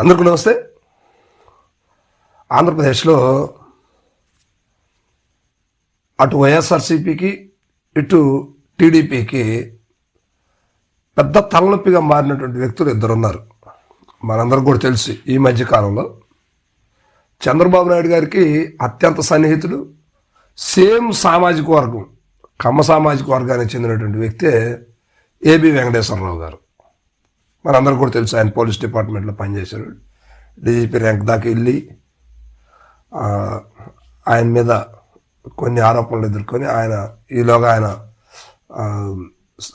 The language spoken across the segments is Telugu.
అందరికీ నమస్తే. ఆంధ్రప్రదేశ్లో అటు వైఎస్ఆర్సీపీకి ఇటు టీడీపీకి పెద్ద తలనొప్పిగా మారినటువంటి వ్యక్తులు ఇద్దరు ఉన్నారు మనందరం కూడా తెలుసు ఈ మధ్య కాలంలో. చంద్రబాబు నాయుడు గారికి అత్యంత సన్నిహితుడు సేమ్ సామాజిక వర్గం కమ్మ సామాజిక వర్గానికి చెందినటువంటి వ్యక్తే ఏబి వెంకటేశ్వరరావు గారు. మనందరం కూడా తెలుసు ఆయన పోలీస్ డిపార్ట్మెంట్లో పనిచేశారు డీజీపీ ర్యాంక్ దాకా వెళ్ళి ఆయన మీద కొన్ని ఆరోపణలు ఎదుర్కొని ఆయన ఈలోగా ఆయన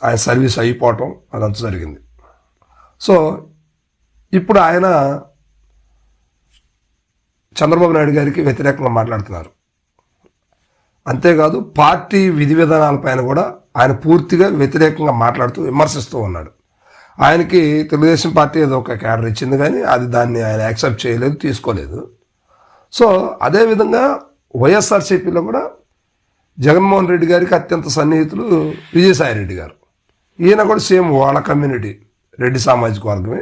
ఆయన సర్వీస్ అయిపోవటం అదంతా జరిగింది. సో ఇప్పుడు ఆయన చంద్రబాబు నాయుడు గారికి వ్యతిరేకంగా మాట్లాడుతున్నారు. అంతేకాదు పార్టీ విధి విధానాలపైన కూడా ఆయన పూర్తిగా వ్యతిరేకంగా మాట్లాడుతూ విమర్శిస్తూ ఉన్నాడు. ఆయనకి తెలుగుదేశం పార్టీ ఏదో ఒక క్యాడర్ ఇచ్చింది కానీ అది దాన్ని ఆయన యాక్సెప్ట్ చేయలేదు తీసుకోలేదు. సో అదేవిధంగా వైఎస్ఆర్సీపీలో కూడా జగన్మోహన్ రెడ్డి గారికి అత్యంత సన్నిహితులు విజయసాయి రెడ్డి గారు. ఈయన కూడా సేమ్ వాళ్ళ కమ్యూనిటీ రెడ్డి సామాజిక వర్గమే.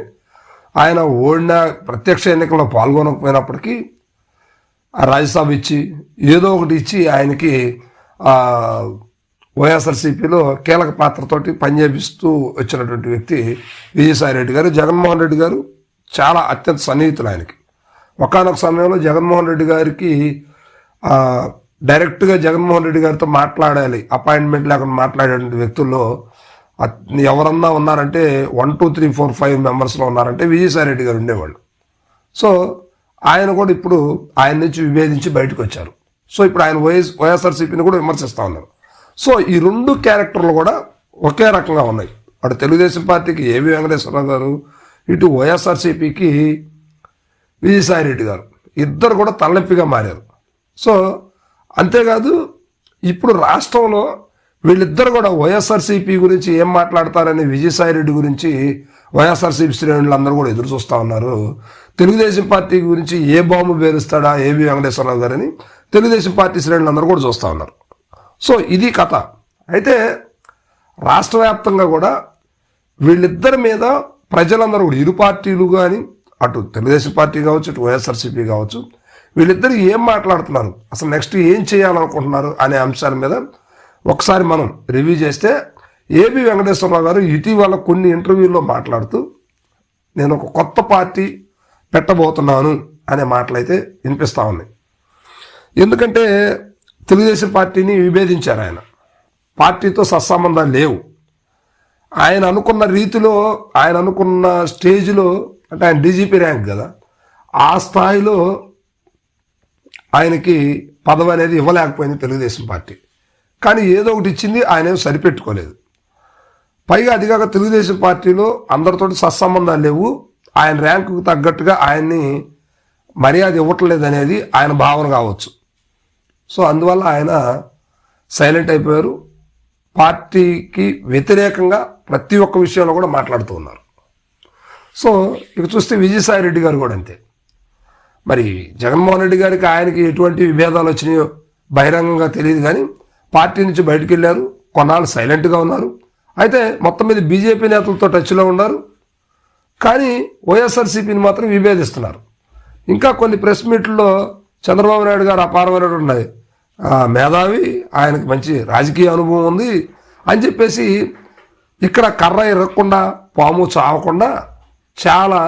ఆయన ఓడిన ప్రత్యక్ష ఎన్నికల్లో పాల్గొనకపోయినప్పటికీ ఆ రాజ్యసభ ఇచ్చి ఏదో ఒకటి ఇచ్చి ఆయనకి వైఎస్ఆర్సీపీలో కీలక పాత్రతోటి పనిచేపిస్తూ వచ్చినటువంటి వ్యక్తి విజయసాయి రెడ్డి గారు. జగన్మోహన్ రెడ్డి గారు చాలా అత్యంత సన్నిహితులు ఆయనకి. ఒకనొక సమయంలో జగన్మోహన్ రెడ్డి గారికి డైరెక్ట్గా జగన్మోహన్ రెడ్డి గారితో మాట్లాడాలి అపాయింట్మెంట్ లేకుండా మాట్లాడేటువంటి వ్యక్తుల్లో ఎవరన్నా ఉన్నారంటే one two three four five మెంబర్స్లో ఉన్నారంటే విజయసాయి రెడ్డి గారు ఉండేవాళ్ళు. సో ఆయన కూడా ఇప్పుడు ఆయన నుంచి విభేదించి బయటకు వచ్చారు సో ఇప్పుడు ఆయన వైఎస్ వైఎస్ఆర్సీపీని కూడా విమర్శిస్తూ ఉన్నారు. సో ఈ రెండు క్యారెక్టర్లు కూడా ఒకే రకంగా ఉన్నాయి. అటు తెలుగుదేశం పార్టీకి ఏవి వెంకటేశ్వరరావు గారు ఇటు వైఎస్ఆర్సీపీకి విజయసాయిరెడ్డి గారు. ఇద్దరు కూడా తలనొప్పిగా మారారు. సో అంతేకాదు ఇప్పుడు రాష్ట్రంలో వీళ్ళిద్దరు కూడా వైఎస్ఆర్సీపీ గురించి ఏం మాట్లాడతారని విజయసాయిరెడ్డి గురించి వైఎస్ఆర్సీపీ శ్రేణులు అందరూ కూడా ఎదురు చూస్తూ ఉన్నారు. తెలుగుదేశం పార్టీ గురించి ఏ బాంబు పేరుస్తాడా ఏవి వెంకటేశ్వరరావు గారని తెలుగుదేశం పార్టీ శ్రేణులు అందరూ కూడా చూస్తూ ఉన్నారు. సో ఇది కథ. అయితే రాష్ట్ర వ్యాప్తంగా కూడా వీళ్ళిద్దరి మీద ప్రజలందరూ కూడా ఇరు పార్టీలు కానీ అటు తెలుగుదేశం పార్టీ కావచ్చు ఇటు వైఎస్ఆర్సీపీ కావచ్చు వీళ్ళిద్దరు ఏం మాట్లాడుతున్నారు? అసలు నెక్స్ట్ ఏం చేయాలనుకుంటున్నారు అనే అంశాల మీద ఒకసారి మనం రివ్యూ చేస్తే ఏబి వెంకటేశ్వరరావు గారు ఇటీవల కొన్ని ఇంటర్వ్యూల్లో మాట్లాడుతూ నేను ఒక కొత్త పార్టీ పెట్టబోతున్నాను అనే మాటలైతే వినిపిస్తూ ఉన్నాయి. ఎందుకంటే తెలుగుదేశం పార్టీని విభేదించారు ఆయన. పార్టీతో సత్సంబంధాలు లేవు. ఆయన అనుకున్న రీతిలో ఆయన అనుకున్న స్టేజ్లో అంటే ఆయన డీజీపీ ర్యాంక్ కదా ఆ స్థాయిలో ఆయనకి పదవి అనేది ఇవ్వలేకపోయింది తెలుగుదేశం పార్టీ. కానీ ఏదో ఒకటి ఇచ్చింది ఆయన సరిపెట్టుకోలేదు. పైగా అదిగాక తెలుగుదేశం పార్టీలో అందరితోటి సత్సంబంధాలు లేవు. ఆయన ర్యాంకుకు తగ్గట్టుగా ఆయన్ని మర్యాద ఇవ్వట్లేదు అనేది ఆయన భావన కావచ్చు. సో అందువల్ల ఆయన సైలెంట్ అయిపోయారు. పార్టీకి వ్యతిరేకంగా ప్రతి ఒక్క విషయంలో కూడా మాట్లాడుతూ ఉన్నారు. సో ఇక చూస్తే విజయసాయి రెడ్డి గారు కూడా అంతే. మరి జగన్మోహన్ రెడ్డి గారికి ఆయనకి ఎటువంటి విభేదాలు వచ్చినాయో బహిరంగంగా తెలియదు కానీ పార్టీ నుంచి బయటకు వెళ్ళారు. కొన్నాళ్ళు సైలెంట్గా ఉన్నారు. అయితే మొత్తం మీద బీజేపీ నేతలతో టచ్లో ఉన్నారు. కానీ వైఎస్ఆర్సీపీని మాత్రం విభేదిస్తున్నారు. ఇంకా కొన్ని ప్రెస్ మీట్లో చంద్రబాబు నాయుడు గారు అపారమైనటువంటి ఉన్నాయి మేధావి ఆయనకు మంచి రాజకీయ అనుభవం ఉంది అని చెప్పేసి ఇక్కడ కర్ర ఇరగకుండా పాము చావకుండా చాలా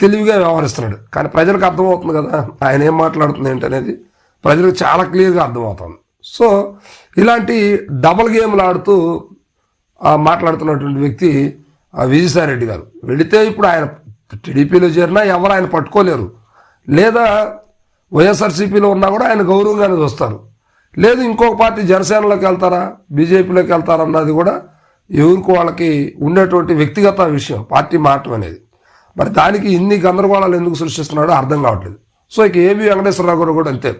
తెలివిగా వ్యవహరిస్తున్నాడు. కానీ ప్రజలకు అర్థమవుతుంది కదా ఆయన ఏం మాట్లాడుతుంది ఏంటనేది ప్రజలకు చాలా క్లియర్గా అర్థమవుతుంది. సో ఇలాంటి డబల్ గేమ్లు ఆడుతూ మాట్లాడుతున్నటువంటి వ్యక్తి విజయసాయిరెడ్డి గారు. వెళితే ఇప్పుడు ఆయన టీడీపీలో చేరినా ఎవరు ఆయన పట్టుకోలేరు. లేదా వైఎస్ఆర్సీపీలో ఉన్నా కూడా ఆయన గౌరవంగానే చూస్తారు లేదు ఇంకొక పార్టీ జనసేనలోకి వెళ్తారా బీజేపీలోకి వెళ్తారా అన్నది కూడా ఎవరికి వాళ్ళకి ఉండేటువంటి వ్యక్తిగత విషయం పార్టీ మారటం అనేది. మరి దానికి ఇన్ని గందరగోళాలు ఎందుకు సృష్టిస్తున్నాడో అర్థం కావట్లేదు. సో ఇక ఏబి వెంకటేశ్వరరావు గారు కూడా అంతే.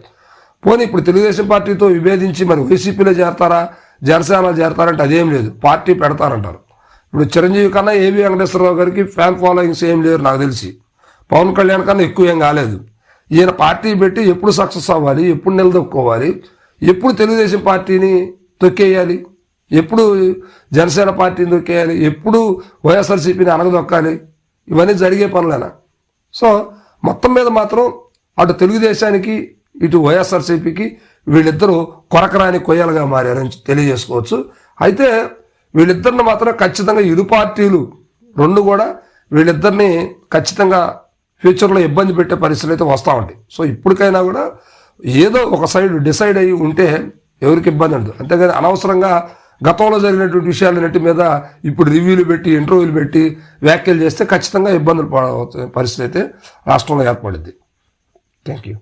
పోనీ ఇప్పుడు తెలుగుదేశం పార్టీతో విభేదించి మరి వైసీపీలో చేరతారా జనసేనలో చేరతారంటే అదేం లేదు పార్టీ పెడతారంటారు. ఇప్పుడు చిరంజీవి కన్నా ఏబి వెంకటేశ్వరరావు గారికి ఫ్యాన్ ఫాలోయింగ్స్ ఏం లేరు నాకు తెలిసి. పవన్ కళ్యాణ్ కన్నా ఎక్కువ ఏం కాలేదు. ఈయన పార్టీ పెట్టి ఎప్పుడు సక్సెస్ అవ్వాలి ఎప్పుడు నిలదొక్కోవాలి ఎప్పుడు తెలుగుదేశం పార్టీని తొక్కేయాలి ఎప్పుడు జనసేన పార్టీని తొక్కేయాలి ఎప్పుడు వైఎస్ఆర్సీపీని అనగదొక్కాలి ఇవన్నీ జరిగే పనులేనా. సో మొత్తం మీద మాత్రం అటు తెలుగుదేశానికి ఇటు వైఎస్ఆర్సీపీకి వీళ్ళిద్దరూ కొరకరాని కొయ్యలుగా మారారని తెలియజేసుకోవచ్చు. అయితే వీళ్ళిద్దరిని మాత్రం ఖచ్చితంగా ఇరు పార్టీలు రెండు కూడా వీళ్ళిద్దరిని ఖచ్చితంగా ఫ్యూచర్లో ఇబ్బంది పెట్టే పరిస్థితులు అయితే వస్తూ ఉంటాయి. సో ఇప్పటికైనా కూడా ఏదో ఒక సైడ్ డిసైడ్ అయ్యి ఉంటే ఎవరికి ఇబ్బంది ఉండదు. అంతేగాని అనవసరంగా గతంలో జరిగినటువంటి విషయాలన్నిటి మీద ఇప్పుడు రివ్యూలు పెట్టి ఇంటర్వ్యూలు పెట్టి వ్యాఖ్యలు చేస్తే ఖచ్చితంగా ఇబ్బందులు పడ పరిస్థితి అయితే రాష్ట్రంలో ఏర్పడుద్ది థ్యాంక్ యూ